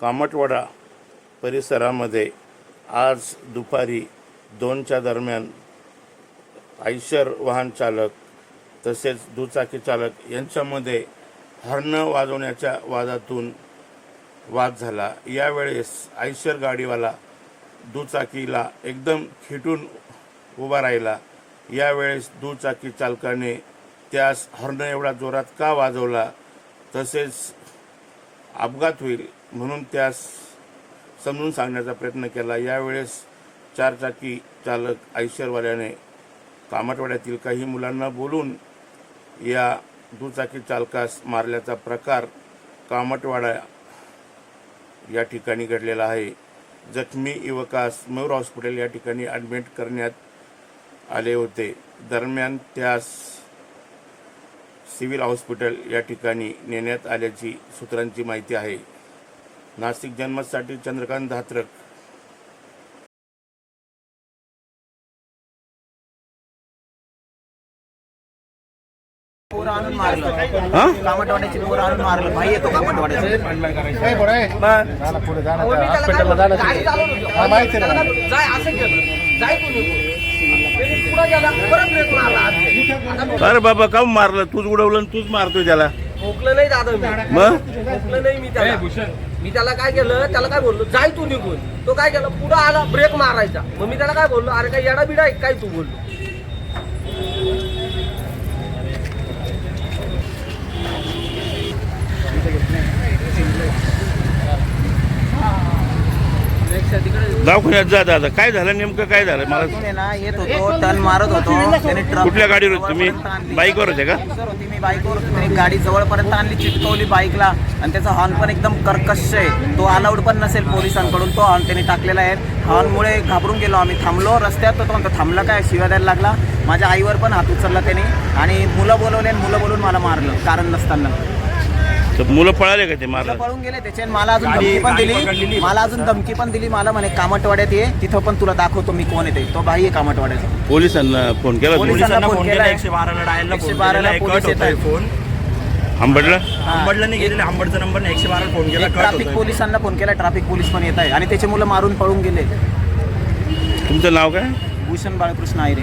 कामटवाडा परिसरामध्ये आज दुपारी दोनच्या दरम्यान आयशर वाहन चालक तसेच दुचाकी चालक यांच्यामध्ये हर्ण वाजवण्याच्या वादातून वाद झाला. यावेळेस आयशर गाडीवाला दुचाकीला एकदम खिटून उभा राहिला. यावेळेस दुचाकी चालकाने त्यास हर्ण एवढा जोरात का वाजवला? तसेच अपघात होईल म्हणून त्यास समजून सांगण्याचा प्रयत्न केला. यावेळेस चारचाकी चालक आयशरवाल्याने कामटवाड्यातील काही मुलांना बोलून या दुचाकी चालकास मारल्याचा प्रकार कामटवाडा या ठिकाणी घडलेला आहे. जखमी युवकास मयूर हॉस्पिटल या ठिकाणी ॲडमिट करण्यात आले होते. दरम्यान त्यास सिव्हिल हॉस्पिटल या ठिकाणी नेण्यात आल्याची सूत्रांची माहिती आहे. नाशिक जन्मसाठी चंद्रकांत धात्रक. आणून मारलं हा? कामटवाड्याची पोरं आणून मारलं. भाई येतो कामटवाड्याचा हॉस्पिटलला जाणं गाडी माहिती नाही. जाय असं केलं जाय तू निघून त्याने पुढं गेला परत ब्रेक मारला आता अरे बाबा का मारलं? तूच उडवलं आणि तूच मारतोय त्याला. भोकलं नाही दादा मी. मग? नाही मी त्याला. मी त्याला काय केलं? त्याला काय बोललो? जाय तू निघून. तो काय केलं? पुढं आला ब्रेक मारायचा. मग मी त्याला काय बोललो? अरे काय येडा बिडा काय तू बोललो? दवाखान्यात जा दादा. काय झालं? नेमकं काय झालं? मला आहे ना येत होतो टर्न मारत होतो. त्याने ट्रक कुठल्या गाडीवर होते? तुम्ही? जवळपर्यंत आणली. बाईकवर होते का? सर होती मी बाईकवर होतो. त्याने गाडी जवळपर्यंत आणली चिटकवली बाईकला. आणि त्याचा हॉर्न पण एकदम कर्कश आहे. तो अलाउड पण नसेल पोलिसांकडून. तो हॉर्न त्याने टाकलेला आहे. हॉर्नमुळे घाबरून गेलो. आम्ही थांबलो रस्त्यात. तर तो म्हणतो थांबला काय? शिव्या द्यायला लागला. माझ्या आईवर पण हात उचलला त्याने. आणि मुलं बोलवले आणि मुलं बोलून मला मारलं. कारण नसताना. तर मुलं पळाले का ते मुलं मारलं पळून गेले त्याचे आणि मला अजून धमकी पण दिली. मला अजून धमकी पण दिली. मला म्हणे कामटवाड्यात ये. तिथं पण तुला दाखवतो मी कोण येते तो. भाई आहे कामटवाड्याचा. पोलिसांना फोन केला तुम्ही? पोलिसांना फोन केला. एकशे बाराला डायलला एकशे फोन बाराला केलेला, पोलीस कट येत होतोय आहेत. फोन आंबडला आंबडला नाही गेलेला. आंबडचा नंबर एकशे बाराला फोन केला. एक कट ट्रॅफिक होतोय. पोलिसांना फोन केला. ट्रॅफिक पोलीस पण येत आहे. आणि त्याचे मुलं मारून पळून गेले. तुमचं नाव काय? भूषण बाळकृष्ण आयरे.